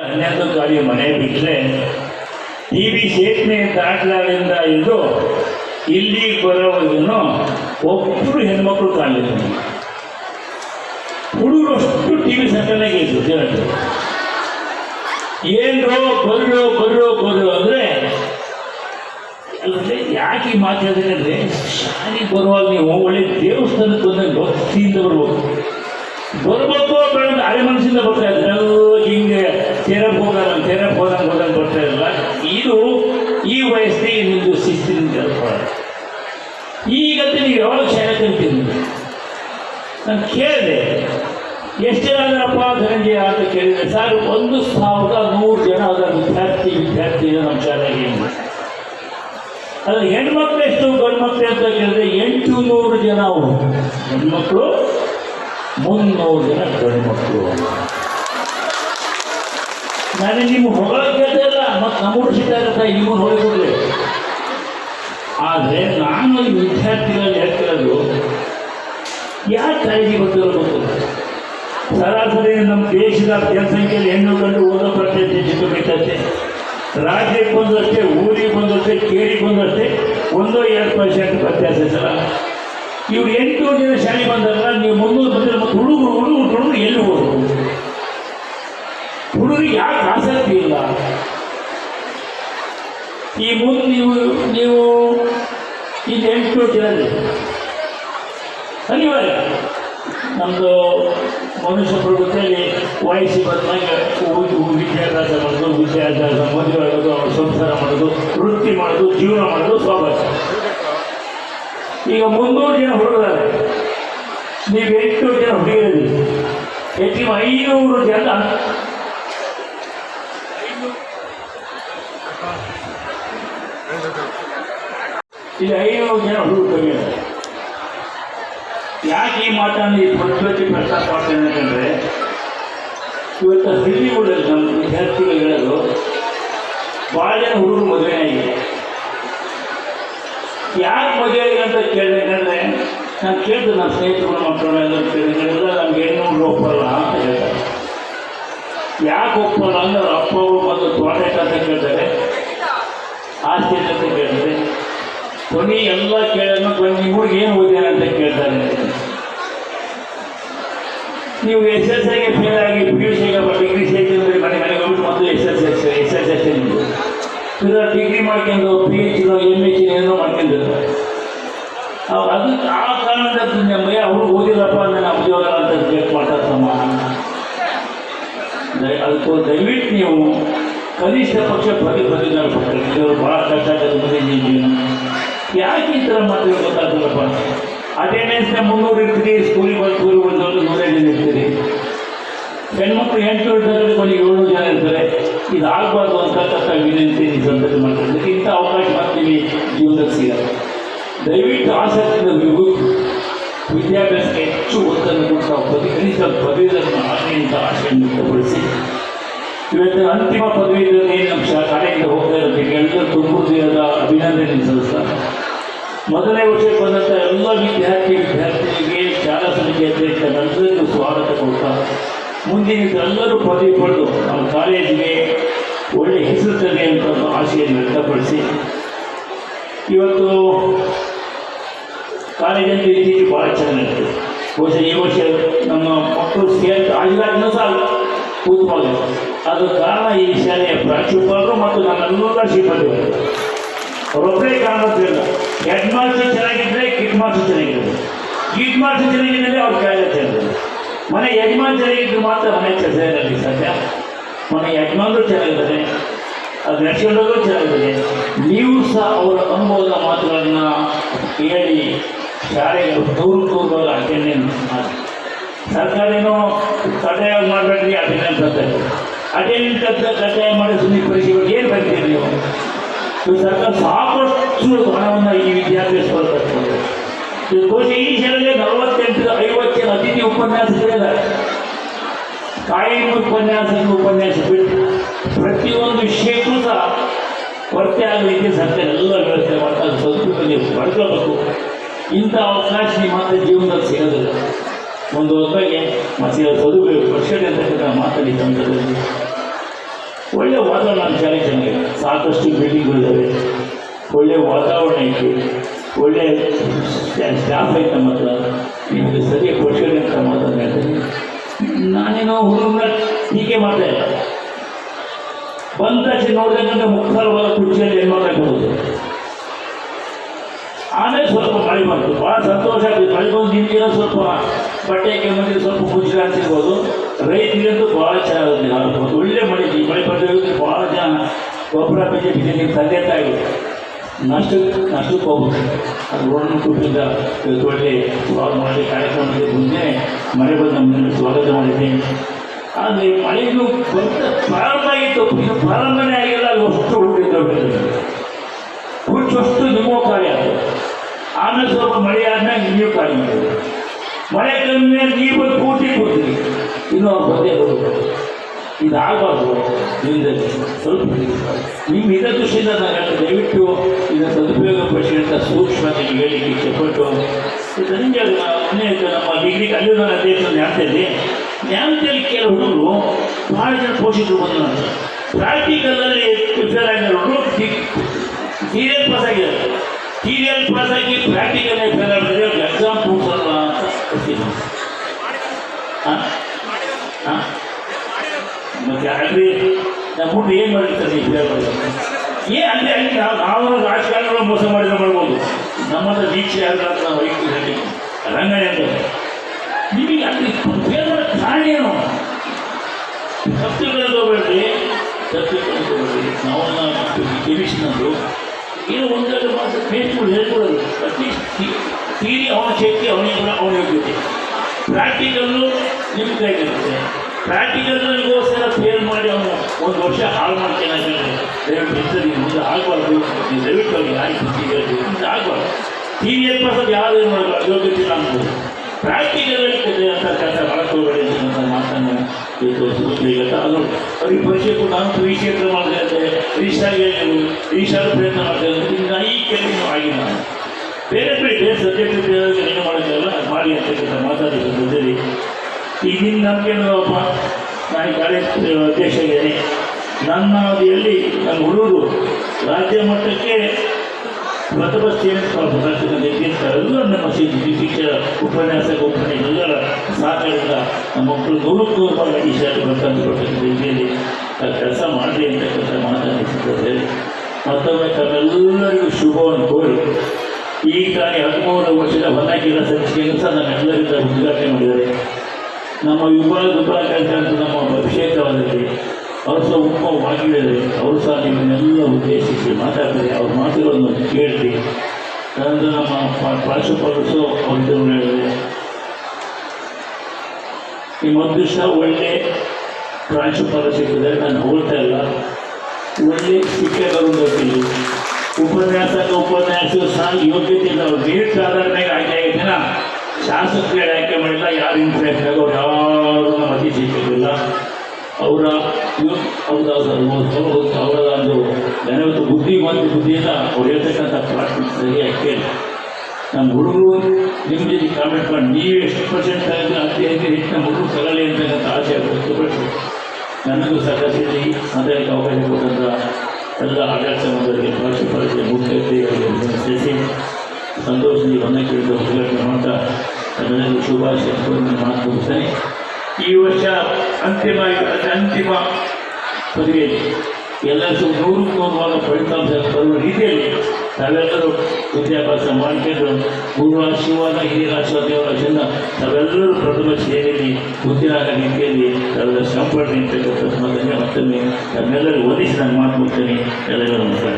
ಹನ್ನೆರಡು ಗಾಡಿ ಮನೆ ಬಿಟ್ಟರೆ ಇ ವಿ ಸೇತುವೆ ದಾಟಲಾರಿಂದ ಇದ್ದು ಇಲ್ಲಿ ಬರೋವರೆಗೂ ಒಬ್ಬರು ಹೆಣ್ಮಕ್ಳು ಕಾಣಲಿಲ್ಲ ಹುಡುಗರು ಅಷ್ಟು ಟಿ ವಿ ಸೆಂಟರ್ನಾಗೆ ಇದ್ದು ಏನೋ ಏನ್ರೋ ಬರ್ರೋ ಬರ್ರೋ ಬರ್ರೋ ಅಂದರೆ ಅಲ್ಲದೆ ಯಾಕೆ ಮಾತಾಡಿದ್ರೆ ಶಾಲೆಗೆ ಬರುವಾಗ ನೀವು ಒಳ್ಳೆ ದೇವಸ್ಥಾನಕ್ಕೆ ಬಂದಾಗ ಭಕ್ತಿಯಿಂದ ಬರ್ಬೇಕು ಬರ್ಬೇಕು ಬೇಡ ಅರೆ ಮನಸ್ಸಿಂದ ಬರ್ತಾ ಇದ್ದಾರೆ ಹಿಂಗೆ ತೆರಪ್ ಹೋಗೋಣ ತೆರಪ್ ಹೋದಾಗ ಹೋದಾಗ ಬರ್ತಾ ಇರಲ್ಲ ಇದು ಈ ವಯಸ್ಸಿಗೆ ನಿಮ್ಮದು ಶಿಸ್ತಿನಿಂದ ಕೆಲಸ ಈಗಂತ ನೀವು ಯಾವಾಗ ಶಾಲೆ ಕಲ್ತೀನಿ ನಾನು ಕೇಳಿದೆ. ಎಷ್ಟು ಜನ ಅದರಪ್ಪ ಧನಂಜಯ ಅಂತ ಕೇಳಿದೆ. ಸರ್, ಒಂದು ಸಾವಿರದ ನೂರು ಜನ ಅದರ ವಿದ್ಯಾರ್ಥಿ ವಿದ್ಯಾರ್ಥಿ ನಮ್ಮ ಶಾಲೆಗೆ. ಅದ್ರ ಹೆಣ್ಮಕ್ಳು ಎಷ್ಟು ಗಂಡು ಮಕ್ಕಳು ಅಂತ ಕೇಳಿದ್ರೆ ಎಂಟು ನೂರು ಜನ ಅವರು. ಹೆಣ್ಮಕ್ಳು ಮುನ್ನೂರು ಜನ ಗಂಡು ಮಕ್ಕಳು ನಾನು ನಿಮ್ಮ ಹೊಗಳಕ್ಕೆ ಇಲ್ಲ ಮತ್ತು ನಮ್ಮೂರು ಸಿದ್ಧಾರ್ಥ ನಿಮ್ಮನ್ನು ಹೊಳಿಕೊಡ್ಲಿ ಆದರೆ ನಾನು ಈ ವಿದ್ಯಾರ್ಥಿಗಳಲ್ಲಿ ಹೇಳ್ತಿರೋದು ಯಾಕೆ ಕಾಳಜಿ ಬರ್ತಿರೋ ಸರಾಸರಿ ನಮ್ಮ ದೇಶದ ಜನಸಂಖ್ಯೆಯಲ್ಲಿ ಹೆಣ್ಣು ಗಂಡು ಓದೋ ಬರ್ತೈತೆ ಜಿದ್ದು ಬಿಟ್ಟೈತೆ ರಾಜ್ಯಕ್ಕೆ ಬಂದಷ್ಟೇ, ಊರಿಗೆ ಬಂದಷ್ಟೇ, ಕೇರಿಗೆ ಬಂದಷ್ಟೇ, ಒಂದೋ ಎರಡು ಪರ್ಸೆಂಟ್ ವ್ಯತ್ಯಾಸ ಸಲ ಇವ್ರು ಎಂಟು ಜನ ಶಾಲೆ ಬಂದಾಗ ನೀವು ಮುನ್ನೂರು ಬಂದರೆ ಮತ್ತು ಹುಡುಗರು ಹುಡುಗರು ಹುಡುಗರು ಎಲ್ಲಿ ಹೋದ್ರು? ಹುಡುಗರಿಗೆ ಯಾಕೆ ಆಸಕ್ತಿ ಇಲ್ಲ. ಈ ಮುಂದೆ ನೀವು ನೀವು ಇದು ಎಂಟು ಜನ ಅನಿವಾರ್ಯ. ನಮ್ಮದು ಮನುಷ್ಯ ಪ್ರಕೃತಿಯಲ್ಲಿ ವಯಸ್ಸು ಬಂದಾಗ ವಿದ್ಯಾಭ್ಯಾಸ ಮಾಡೋದು, ವಿದ್ಯಾಭ್ಯಾಸ, ಮದುವೆ ಆಗೋದು, ಸಂಸಾರ ಮಾಡೋದು, ವೃತ್ತಿ ಮಾಡೋದು, ಜೀವನ ಮಾಡೋದು ಸ್ವಾಭಾವಿಕ. ಈಗ ಮುನ್ನೂರು ಜನ ಹುಡುಗರಾರೆ ನೀವು ಎಂಟು ಜನ ಹುಡುಗಿರಲಿ ಹೆಚ್ಚಿನ ಐನೂರು ಜನ ಇಲ್ಲಿ ಐನೂರು ಜನ ಹುಡುಗರು. ಯಾಕೆ ಈ ಮಾತನ್ನು ಈ ಪದ್ಧತಿ ಪ್ರಸ್ತಾಪ ಮಾಡ್ತೇನೆ ಅಂತಂದರೆ, ಇವತ್ತು ಹಳ್ಳಿಗಳಲ್ಲಿ ನಮ್ಮ ವಿದ್ಯಾರ್ಥಿಗಳು ಹೇಳೋದು ಭಾಳ ಜನ ಹುಡುಗರು ಮದುವೆ ಆಗಿದೆ ಯಾಕೆ ಮದುವೆ ಆಗಿಲ್ಲ ಅಂತ ಕೇಳಬೇಕಂದ್ರೆ ನಾನು ಕೇಳ್ದೆ ನನ್ನ ಸ್ನೇಹಿತರು ಮಕ್ಕಳು ಎಲ್ಲರೂ ಕೇಳಿದ್ರೆ ನಮ್ಗೆ ಹೆಣ್ಣು ಒಪ್ಪಲ್ಲ ಅಂತ ಹೇಳ್ತಾರೆ. ಯಾಕೆ ಒಪ್ಪಲ್ಲ ಅಂದ್ರೆ ಅವ್ರ ಅಪ್ಪ ಅವರು ಬಂದು ತೋಟ ಅಂತ ಕೇಳ್ತಾರೆ. ಆಸ್ತಿ ಅಂತ ಕೇಳ್ತಾರೆ. ಕೊನೆ ಎಲ್ಲ ಕೇಳೋಣ ಕೊನೆ, ನೀವು ಏನು ಓದ್ಯಾರ ಅಂತ ಕೇಳ್ತಾರೆ. ನೀವು ಎಸ್ ಎಸ್ ಐಗೆ ಫೇಲ್ ಆಗಿ ಪಿ ಯು ಸಿಗೆ ಡಿಗ್ರಿ ಸೇರಿ ಮನೆ ಮನೆಗೆ ಹೋಗ್ಬಿಟ್ಟು ಮತ್ತು S S S S S S ನಿಮ್ಮದು ಡಿಗ್ರಿ ಮಾಡ್ಕೊಂಡು ಪಿ ಕಾರಣದ ನಮಗೆ ಅವರು ಓದಿಲ್ಲಪ್ಪ ಅಂದ್ರೆ ನಾವು ಉದ್ಯೋಗ ಅಂತ ಬೇಕು ಮಾಡ್ತಾರೆ ತಮ್ಮ ಅದಕ್ಕೂ ದಯವಿಟ್ಟು ನೀವು ಕನಿಷ್ಠ ಪಕ್ಷ ಪದೇ ಪದೇ ನಾವು ಪಟ್ಟಿದ್ದೇವೆ ಭಾಳ ಕಷ್ಟ ಆಗುತ್ತೆ ಯಾಕೆ ಈ ಥರ ಮಾಡ್ತೀವಿ ಗೊತ್ತಾಗ್ತದಪ್ಪ ಅಟೆಂಡೆನ್ಸ್ನ ಮುನ್ನೂರು ಇರ್ತೀರಿ ಸ್ಕೂಲಿಗೆ ಬಂದು ಸ್ಕೂಲಿಗೆ ಬಂದವರು ನೂರೈದು ಜನ ಇರ್ತೀರಿ. ಹೆಣ್ಮಕ್ಳು ಎಂಟು ಇರ್ತಾರೆ ಕೊನೆಗೆ ಏಳು ಜನ ಇರ್ತಾರೆ. ಇದು ಆಗಬಾರ್ದು ಅಂತಕ್ಕಂಥ ವಿನಂತಿ ಈ ಸಂದರ್ಭ ಮಾಡ್ತಾರೆ ಇಂಥ ಅವಕಾಶ ಮಾಡ್ತೀವಿ ಜೀವನದಲ್ಲಿ ಸಿಗಲ್ಲ. ದಯವಿಟ್ಟು ಆಸಕ್ತಿಯಿಂದ ನೀವು ವಿದ್ಯಾಭ್ಯಾಸಕ್ಕೆ ಹೆಚ್ಚು ಒತ್ತನ್ನು ಕೊಡ್ತಾ ಹೋಗ್ತದೆ. ಕನಿಷ್ಠ ಪದವಿಯನ್ನು ಆಶೆಯಿಂದ ಆಶೆಯನ್ನು ವ್ಯಕ್ತಪಡಿಸಿ. ಇವತ್ತು ಅಂತಿಮ ಪದವೀಧರನೇ ನಮ್ಮ ಶಾ ಶಾಲೆಯಿಂದ ಹೋಗ್ತಾ ಇರೋದಕ್ಕೆ ಎಲ್ಲರೂ ತುಂಬುವುದಿರದ ಅಭಿನಂದನೆ ಸಲ್ಲಿಸ್ತಾರೆ ಮೊದಲನೇ ವರ್ಷಕ್ಕೆ ಬಂದಂಥ ಎಲ್ಲ ವಿದ್ಯಾರ್ಥಿ ವಿದ್ಯಾರ್ಥಿಗಳಿಗೆ ಶಾಲಾ ಸಮಿತಿ ಅಧ್ಯಕ್ಷ ಎಲ್ಲರಿಗೂ ಸ್ವಾಗತ ಕೊಡ್ತಾ, ಮುಂದಿನ ಎಲ್ಲರೂ ಪದವಿ ಪಡೆದು ನಮ್ಮ ಕಾಲೇಜಿಗೆ ಒಳ್ಳೆ ಹೆಸರು ತರಲಿ ಅಂತ ಒಂದು ಆಶೆಯನ್ನು ವ್ಯಕ್ತಪಡಿಸಿ. ಇವತ್ತು ಕಾಲೇಜಲ್ಲಿ ಭಾಳ ಚೆನ್ನಾಗಿರ್ತದೆ ಬಹುಶಃ ಈ ವರ್ಷ ನಮ್ಮ ಮಕ್ಕಳು ಸೇರಿ ಆಗಿಲ್ಲ ಸಹ ಉತ್ತಮ ಅದು ಕಾರಣ ಈ ಶಾಲೆಯ ಪ್ರಾಂಶುಪಾಲರು ಮತ್ತು ನನ್ನೆಲ್ಲ ಸಿಬ್ಬಂದಿಗಳು. ಅವರೊಬ್ಬರೇ ಕಾರಣ ಇಲ್ಲ. ಹೆಡ್ ಮಾಸ್ಟರ್ ಚೆನ್ನಾಗಿದ್ದರೆ ಕಿಡ್ ಮಾಸ್ಟರ್ ಚೆನ್ನಾಗಿರ್ತದೆ ಕಿಡ್ ಮಾಸ್ಟರ್ ಚೆನ್ನಾಗಿದ್ದರೆ ಅವ್ರ ಕಾಯಿಲೆ ಚೆನ್ನಾಗಿದೆ ಮನೆ ಯಜಮಾನ್ ಚೆನ್ನಾಗಿದ್ರು ಮಾತ್ರ ಮನೆ ಸೇರಲಿ ಸದ್ಯ ಮನೆ ಯಜಮಾನರು ಚೆನ್ನಾಗಿದ್ದಾರೆ ಅದು ನಡ್ಸ್ಕೊಂಡೋದ್ರು ಚೆನ್ನಾಗಿದೆ ನೀವು ಸಹ ಅವರ ಅನುಭವದ ಮಾತುಗಳನ್ನು ಹೇಳಿ ಶಾಲೆಗೆ ದೂರ ದೂರವಾಗಿ ಅಟೆಂಡೆನ್ಸ್ ಮಾಡಿ ಸರ್ಕಾರೇನೋ ಕಡ್ಡಾಯ ಮಾಡಬೇಡ್ರಿ ಅಟೆಂಡೆನ್ಸ್ ಅಂತ ಅಟೆಂಡೆನ್ಸ್ ಅಂತ ಕಡ್ಡಾಯ ಮಾಡಿ ಸುಮ್ಮನೆ ಬಗ್ಗೆ ಏನು ಬರ್ತೀರಿ ನೀವು ಸರ್ಕಾರ ಸಾಕಷ್ಟು ಹಣವನ್ನು ಈ ವಿದ್ಯಾರ್ಥಿ ಸ್ಪರ್ಧೆ ಇದು ಬಹುಶಃ ಈ ಶಾಲೆಗೆ ನಲವತ್ತೆಂಟು ಐವತ್ತು ಜನ ಅತಿಥಿ ಉಪನ್ಯಾಸಗಳಿಲ್ಲ ಕಾಯಿಲೆ ಉಪನ್ಯಾಸ ಉಪನ್ಯಾಸ ಬಿಟ್ಟು ಪ್ರತಿಯೊಂದು ವಿಷಯಕ್ಕೂ ಸಹ ಕೊರತೆ ಆಗಲಿಕ್ಕೆ ಸರ್ಕಾರ ಎಲ್ಲ ವ್ಯವಸ್ಥೆ ಮಾಡ್ತಾರೆ ನೀವು ಪಡ್ಕೋಬೇಕು ಇಂಥ ಅವಕಾಶ ಮಾತ್ರ ಜೀವನದಲ್ಲಿ ಸಿಗೋದಿಲ್ಲ. ಒಂದು ಹೊತ್ತಾಗೆ ಮತ್ತೆ ಸದುಪಯೋಗ ಪಕ್ಷ ಅಂತಕ್ಕಂಥ ಮಾತಲ್ಲಿ ಒಳ್ಳೆಯ ವಾತಾವರಣ ಶಾಲೆ ಚೆನ್ನಾಗಿದೆ ಸಾಕಷ್ಟು ಬಿಲ್ಡಿಂಗ್ಗಳಿದ್ದಾವೆ. ಒಳ್ಳೆ ವಾತಾವರಣ ಐತಿ ಒಳ್ಳೆ ಸ್ಟಾಫ್ ಐತೆ ನಮ್ಮ ಹತ್ರ. ನಿಮಗೆ ಸರಿ ಕೊಡ್ಸೋಣ ಅಂತ ಮಾತನ್ನು ಹೇಳ್ತೀನಿ ನಾನೇನೋ ಹುಡುಗನ ಟೀಕೆ ಮಾಡ್ತಾ ಇಲ್ಲ ಬಂದ ನೋಡಿದಂಗೆ ಮುಖಾಲವಾದ ಕುರ್ಚಿಯಲ್ಲಿ ಏನು ಮಾಡಬೇಕು ಆಮೇಲೆ ಸ್ವಲ್ಪ ಮಳೆ ಬಂತು. ಭಾಳ ಸಂತೋಷ ಆಗಿದೆ. ಮಳೆ ಬಂದು ನಿಂತಿರೋ ಸ್ವಲ್ಪ ಬಟ್ಟೆ ಕೆಮ್ಮಲ್ಲಿ ಸ್ವಲ್ಪ ಖುಷಿ ಅನ್ಸಿರ್ಬೋದು ರೈತರಿಗಂತೂ ಭಾಳ ಚೆನ್ನಾಗಿದೆ. ಒಂದು ಒಳ್ಳೆ ಮಳೆ ಈ ಮಳೆ ಬಂದಿರೋದ್ರೆ ಭಾಳ ಜನ ಗೊಬ್ಬರ ಬೀಜ ಬೀಜ ನೀವು ತಂದೆ ತಾಯಿ ನಷ್ಟಕ್ಕೆ ನಷ್ಟಕ್ಕೆ ಹೋಗ್ಬೋದು ಅದು ರೋಡ್ ಕುಟುಂಬದ ಒಳ್ಳೆ ಸ್ವಾಗತ ಮಾಡಿ ಕಾರ್ಯಕ್ರಮಕ್ಕೆ ಮುಂದೆ ಮಳೆ ಬಂದು ನಮ್ಮನ್ನು ಸ್ವಾಗತ ಮಾಡಿದ್ದೀನಿ ಆದರೆ ಮಳೆಗೂ ಬಂದ ಪ್ರಾರಂಭ ಆಗಿತ್ತು. ಇದು ಪ್ರಾರಂಭನೇ ಆಗಿಲ್ಲ. ಅದು ಅಷ್ಟು ಹುಟ್ಟಿದ್ದು ಹುಚ್ಚಷ್ಟು ನಿಮ್ಮ ಕಾರ್ಯ ಆಮೇಲೆ ಸ್ವಲ್ಪ ಮಳೆ ಆದ್ಮೇಲೆ ನೀವು ಮಾಡಿದೆ ಮಳೆ ಕಮ್ಮಿ ಬಂದು ಪೂರ್ತಿ ಕೊಡ್ತೀರಿ. ಇನ್ನೂ ಅವ್ರು ಬಂದೇ ಬರಬೇಕು ಇದಾಗಬಾರ್ದು. ನಿಮ್ಮದಲ್ಲಿ ಸ್ವಲ್ಪ ನಿಮ್ಮ ಇದ ದೃಷ್ಟಿಯಿಂದ ನಾನು ದಯವಿಟ್ಟು ಇದನ್ನು ಸದುಪಯೋಗ ಪಡಿಸಿದಂಥ ಸೂಕ್ಷ್ಮತೆ ಹೇಳಿಕ್ಕೆ ಇಷ್ಟಪಟ್ಟು. ಇದು ನನಗೆ ನಮ್ಮ ಡಿಗ್ರಿ ಅಲ್ಲಿ ನಾನು ಅದೇ ಜ್ಞಾನದಲ್ಲಿ ಜ್ಞಾನದಲ್ಲಿ ಕೆಲವು ಹುಡುಗರು ಭಾಳ ಜನ ಪೋಷಕರು ಬಂದು ನಾನು ಪ್ರಾಕ್ಟಿಕಲಲ್ಲಿ ಅಲ್ಲಿ ಆಗಿರೋರು ಸೀರಿಯಲ್ ಪಾಸ್ ಆಗಿದ್ದಾರೆ. ಸೀರಿಯಲ್ ಪಾಸ್ ಆಗಿ ಪ್ರಾಕ್ಟಿಕಲ್ ಫೇಲ್ ಆಗಿದ್ರೆ ಎಕ್ಸಾಮ್ ಕೂಸಲ್ಲ ಅಂತ ಮತ್ತೆ ಅಲ್ಲಿ ನಮ್ಮ ಮುಂದೆ ಏನು ಮಾಡಿರ್ತಾರೆ ನೀವು ಫೇಲ್ ಮಾಡಿದ್ರೆ ಏ, ಅಲ್ಲಿ ಅಲ್ಲಿ ನಾವು ನಾವು ರಾಜಕಾರಣಿಗಳು ಮೋಸ ಮಾಡಿದ್ರೆ ಮಾಡ್ಬೋದು. ನಮ್ಮನ್ನ ದೀಕ್ಷೆ ಅಲ್ಲ ಅಂತ ನಾವು ವೈಯಕ್ತಿಕ ರಂಗಣೆ ಅಂತ ನಿಮಗೆ ಅಲ್ಲಿ ಫೇಲ್ ಮಾಡೋಕ್ಕೆ ಕಾರಣ ಏನು? ಸತ್ಯಗಳನ್ನು ತಗೋಬೇಡಿ ನಾವು ಡಿವಿಷನದ್ದು ಏನು ಒಂದೆರಡು ಮಾತ್ರ ಪೇಸ್ಟ್ಗಳು ಹೇಳ್ಕೊಡೋದು ಅಟ್ಲೀಸ್ಟ್ ತೀರಿ ಅವನ ಶಕ್ತಿ ಅವನಿಗೆ ಅವನ ಯೋಗ್ಯತೆ. ಪ್ರಾಕ್ಟಿಕಲ್ಲು ನಿಮ್ಮ ಕೈಗಿರುತ್ತೆ ಪ್ರಾಕ್ಟಿಕಲ್ಗೋಸ್ಕರ ಫೇಲ್ ಮಾಡಿ ಅವನು ಒಂದು ವರ್ಷ ಹಾಳು ಮಾಡ್ತೇನೆ ಅಂತ ಹೇಳಿದ್ರೆ ದಯವಿಟ್ಟು ಇನ್ನು ಮುಂದೆ ಆಗಬಾರ್ದು ದಯವಿಟ್ಟು ಅವ್ರಿಗೆ ಯಾರು ಹೇಳ್ತೀವಿ ಮುಂದೆ ಆಗಬಾರ್ದು. ಎಲ್ ಪಾಸ್ ಯಾರು ಏನು ಮಾಡಬಾರ್ದು ಯೋಗ್ಯತೆ ಇಲ್ಲ ಅನ್ಬೋದು ಪ್ರಾಕ್ಟಿಕಲ್ ಅಂತ ಕೆಲಸ ಮಾಡ್ಕೋಬೇಡಿ ಅಂತ ಮಾತನ್ನು ಇವತ್ತು ಸುದ್ದಿಗತ ಅದು ಅವ್ರಿಗೆ ನಾನು ಪಿ ಮಾಡ್ತಾ ಇದ್ದೆ ರೀಶಾಗಿ ರೀಶಾಗ ಪ್ರಯತ್ನ ಮಾಡ್ತಾ ಇದ್ದೆ ಇನ್ನು ಈ ಕೆಲಸ ಆಗಿಲ್ಲ ನಾನು ಬೇರೆ ಬೇರೆ ಬೇರೆ ಸಬ್ಜೆಕ್ಟ್ ಏನು ಮಾಡಿ ಅದು ಮಾಡಿ ಅಂತ ಮಾತಾಡಿದ ಜೊತೆಲಿ ಈಗಿನ ನಮಗೇನಪ್ಪ ನಾನು ಕಾಲೇಜ್ ಅಧ್ಯಕ್ಷ ಇದ್ದೇನೆ ನನ್ನ ಅವಧಿಯಲ್ಲಿ ನನ್ನ ಹುಡುಗರು ರಾಜ್ಯ ಮಟ್ಟಕ್ಕೆ ಪ್ರಥಮ ಶ್ರೇಣಿ ಪ್ರದರ್ಶನ ಎಲ್ಲ ನಮ್ಮ ಶಿಕ್ಷ ಶಿಕ್ಷಣ ಉಪನ್ಯಾಸಕ ಉಪನ್ಯಾಸ ಎಲ್ಲರ ಸಹಕಾರದಿಂದ ಮಕ್ಕಳು ನೂರಕ್ಕೂ ನೂರು ರೂಪಾಯಿ ಈ ಶಾಲೆ ಬರ್ತಕ್ಕಂಥ ರೀತಿಯಲ್ಲಿ ಕೆಲಸ ಮಾಡಲಿ ಅಂತಕ್ಕಂಥ ಮಾತನಾಡಿಸುತ್ತದೆ ಮತ್ತೊಮ್ಮೆ ತಮ್ಮೆಲ್ಲರಿಗೂ ಶುಭವನ್ನು ಕೋರಿ ಈ ತಾನೇ ಹದಿಮೂರು ವರ್ಷದ ಹೊನ್ನಾಗಿರ ಸಂಚಿಕೆಯನ್ನು ಸಹ ನಮ್ಮೆಲ್ಲರಿಂದ ಉದ್ಘಾಟನೆ ಮಾಡಿದ್ದಾರೆ ನಮ್ಮ ವಿಭಾಗ ಅಂತ ನಮ್ಮ ಕ್ಷೇತ್ರವಾದಲ್ಲಿ ಅವರು ಸಹ ಉತ್ತಮವಾಗಿದ್ದಾರೆ ಅವರು ಸಹ ನಿಮ್ಮನ್ನೆಲ್ಲ ಉದ್ದೇಶಿಸಿ ಮಾತಾಡ್ತಾರೆ, ಅವ್ರ ಮಾತುಗಳನ್ನು ಕೇಳಿ ನಂತರ ನಮ್ಮ ಪ್ರಾಶುಪಾಲರು ಸಹ ಅವರಿದ್ದರು ಹೇಳಿದರೆ ನಿಮ್ಮೊಂದು ಸಹ ಒಳ್ಳೆ ಪ್ರಾಂಶುಪಾಲ ಸಿಕ್ಕಿದ್ರೆ ನಾನು ಹೋಗ್ತಾ ಇಲ್ಲ. ಒಳ್ಳೆ ಶಿಕ್ಷಕರು ಬರ್ತೀನಿ. ಉಪನ್ಯಾಸ ಉಪನ್ಯಾಸ ಸಹ ಯೋಗ್ಯತೆ ಇಲ್ಲ ಅವ್ರು ಮೆರಿಟ್ ಸಾಧಾರಣ ಆಯ್ಕೆ ಆಗಿದ್ದೀನ. ಶಾಸಕರು ಆಯ್ಕೆ ಮಾಡಿಲ್ಲ, ಯಾರು ಇನ್ಫ್ಲೂಯೆನ್ಸ್ ಆಗೋರು ಯಾರು ನಮ್ಮ ಅತಿ ಶಿಕ್ಷಕರಿಲ್ಲ ಅವರ ಹೌದು ಅವರ ಒಂದು ನನವತ್ತು ಬುದ್ಧಿ ಮತ್ತು ಬುದ್ಧಿಯಿಂದ ಅವ್ರು ಹೇಳ್ತಕ್ಕಂಥ ಸರಿಯಾಗಿ ಕೇಳಿ. ನಮ್ಮ ಹುಡುಗರು ನಿಮ್ಮ ಜೊತೆ ಕಾಮೆಂಟ್ ಮಾಡಿ, ನೀವು ಎಷ್ಟು ಪರ್ಸೆಂಟ್ ಆಗಿದ್ರೆ ಅತಿ ಹೆಚ್ಚು ಹೆಚ್ಚಿನ ಹುಡುಗರು ತಗೊಳ್ಳಿ ಅಂತಕ್ಕಂಥ ಆಸೆ ವ್ಯಕ್ತಪಡಿಸಿ ನನಗೂ ಸಾಕಷ್ಟು ಅದಕ್ಕೆ ಅವಕಾಶ ಕೊಟ್ಟಂಥ ಎಲ್ಲ ಆಡಳಿತ ಮಂಡಳಿಗೆ ಪ್ರಾಂಶುಪಾಲರಿಗೆ ಮುಖ್ಯತೆಗಳಿಗೆ ಸೇರಿಸಿ ಸಂತೋಷದಲ್ಲಿ ಒಂದೇ ಕೇಳಿದ ಉದ್ಘಾಟನೆ ಮಾಡ್ತಾ ತಮ್ಮೆಲ್ಲರಿಗೂ ಶುಭಾಶಯ ಮಾತು ಈ ವರ್ಷ ಅಂತಿಮ ಅಂತಿಮ ಪದವಿಯಲ್ಲಿ ಎಲ್ಲರಿಗೂ ನೂರು ಭಾಗ ಫಲಿತಾಂಶ ಬರುವ ರೀತಿಯಲ್ಲಿ ತಾವೆಲ್ಲರೂ ವಿದ್ಯಾಭ್ಯಾಸ ಮಾಡಿಕೊಂಡು ಪೂರ್ವ ಆಶೀರ್ವಾದ ಹಿರಿಯ ಆಶೀರ್ವಾದ ದೇವರ ಜನ ತಾವೆಲ್ಲರೂ ಪ್ರಥಮ ಶ್ರೇಣಿಯಲ್ಲಿ ಉದ್ದಿರಾಗ ರೀತಿಯಲ್ಲಿ ತಾವೆಲ್ಲ ಅಂತಕ್ಕಂಥ ಮಾತನ್ನೇ ಮತ್ತೊಮ್ಮೆ ತಮ್ಮೆಲ್ಲರಿಗೂ ಒದಿಸಿ ನಾನು ಮಾತು ಎಲ್ಲರಿಗೂ ನಮಸ್ಕಾರ.